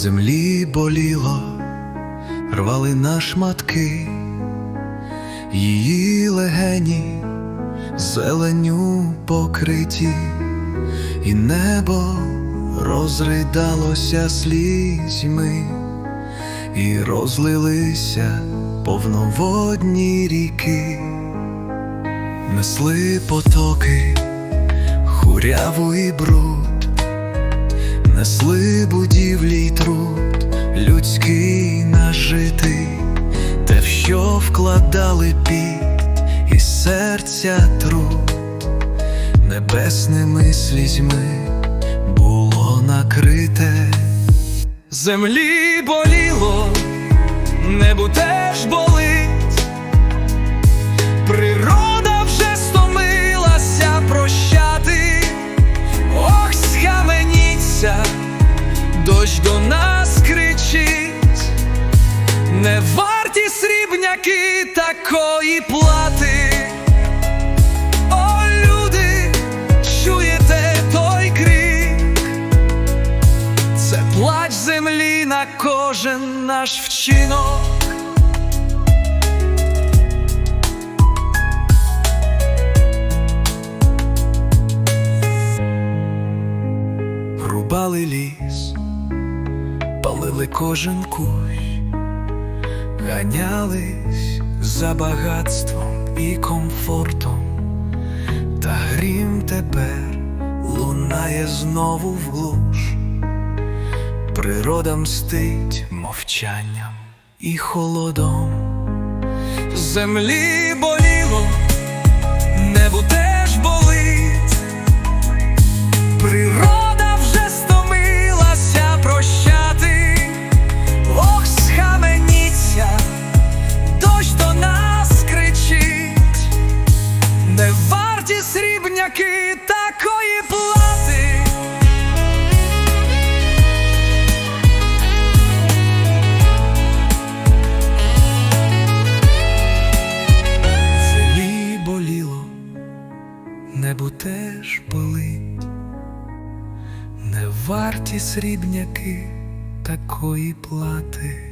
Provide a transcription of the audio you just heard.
землі боліло, рвали на шматки, її легені зеленю покриті, і небо розридалося слізьми, і розлилися повноводні ріки, несли потоки, хуряву і бруд несли будівлі й труд, людський нажитий, те, в що вкладали під і серця труд, небесними слізьми було накрите. Землі боліло, небу теж болить, варті срібняки такої плати. О, люди, чуєте той крик? Це плач землі на кожен наш вчинок. Рубали ліс, палили кожен кущ, ганялись за багатством і комфортом, та грім тепер лунає знову в глуш. Природа мстить мовчанням і холодом. Землі срібняки такої плати. Землі боліло, небу теж болить, не варті срібняки такої плати.